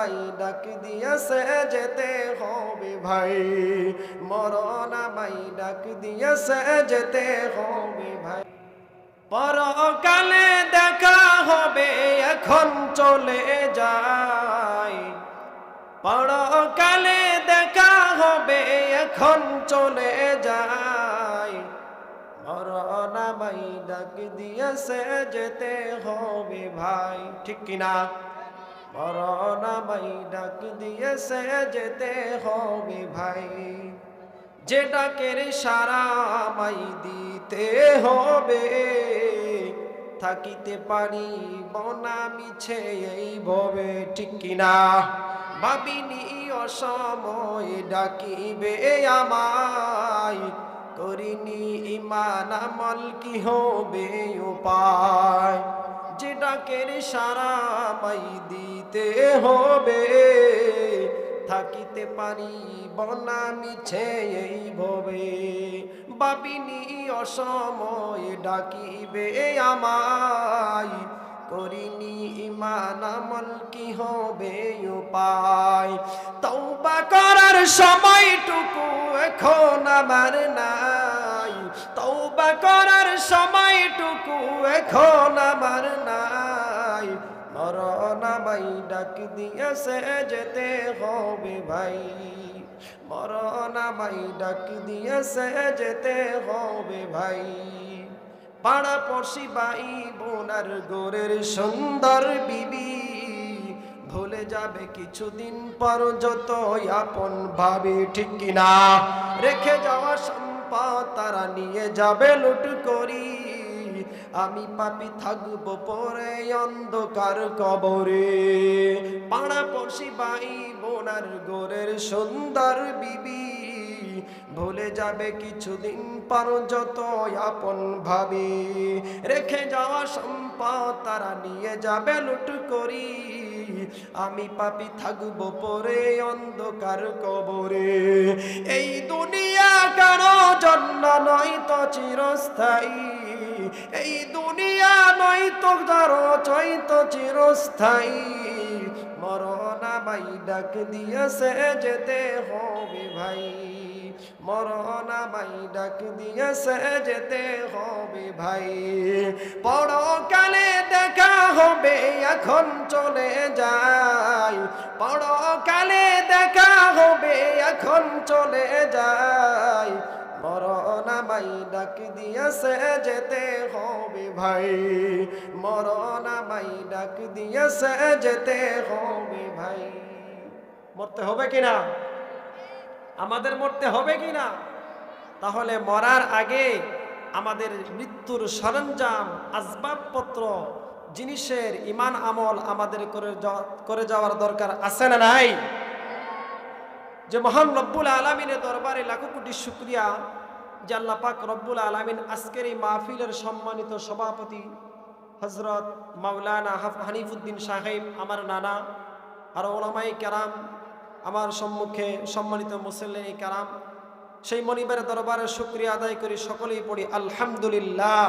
আমাই ডাক দিয়েছে যেতে হবে ভাই। মরণ আমাই ডাক দিয়েছে যেতে হবে ভাই। পরকালে দেখা হবে, এখন চলে যায় পরকালে দেখা হবে, এখন চলে যায় মরণ আমাই ডাক দিয়েছে যেতে হবে ভাই। ঠিক কিনা? আমাই ডাক দিয়েছে যেতে হবে ভাই। যে ডাকের সারা আমাই দিতে হবে, থাকিতে পারি বনা মিছে এই ভবে। ঠিক কিনা ভাবিনি অসময় ডাকিবে আমায়। করিনি ইমান আমল কি হবে উপায়? যে ডাকের সারা মাই দিতে হবে, থাকিতে পারি বনা মিছে এই ভবে। বাবিনি অসময় ডাকিবে আমায় করিনি ইমান আমল কি হবে উপায়? তৌবা করার সময়টুকু এখন আমার নাই। তৌবা করার সময়টুকু এখন আমার নাই। মরণ আমাই ডাক দিয়েছে যেতে হবে ভাই। মরণ আমাই ডাক দিয়েছে যেতে হবে ভাই। পাড়া পড়শি বাই বোনার গোরের সুন্দর বিবি। ভুলে যাবে কিছুদিন পর যত আপন ভাবি ঠিক কিনা। রেখে যাওয়া সম্পদ তারা নিয়ে যাবে লুট করি। আমি পাপি থাকব পরে অন্ধকার কবরে। পাড়া পড়শি বাই বোনার গোরের সুন্দর বিবি। ভুলে যাবে কিছুদিন পর যত আপন ভাবি। রেখে যাওয়া সম্পদ তারা নিয়ে যাবে লুট করি। আমি পাপি থাকব পরে অন্ধকার কবরে। এই দুনিয়া কারও জন্য নয় তো চিরস্থায়ী? এই দুনিয়া নয় তো কারও চৈত চিরস্থায়ী। মরণা আমাই ডাক দিয়েছে যেতে হবে ভাই। মরণ আমাই ডাক দিয়েছে যেতে হবে ভাই। পরকালে দেখা হবে, এখন চলে যাই। পরকালে দেখা হবে, এখন চলে যাই। মরণ আমাই ডাক দিয়েছে যেতে হবে ভাই। মরণ আমাই ডাক দিয়েছে যেতে হবে ভাই। মরতে হবে কিনা? আমাদের মরতে হবে কিনা তাহলে মরার আগে আমাদের মৃত্যুর সরঞ্জাম, আসবাবপত্র, জিনিসের ইমান আমল আমাদের করে যাওয়া- করে যাওয়ার দরকার আছে না নাই? যে মহান রব্বুল আলমিনের দরবারে লাখো কোটি শুক্রিয়া যে আল্লাহ পাক রব্বুল আলমিন আজকের এই মাহফিলের সম্মানিত সভাপতি হজরত মাওলানা হানিফুদ্দিন সাহেব, আমার নানা, আর ওলামাই কেরাম আমার সম্মুখে সম্মানিত মুসল্লিন কারাম সেই মনিবের দরবারে শুক্রিয়া আদায় করি সকলেই পড়ি আলহামদুলিল্লাহ।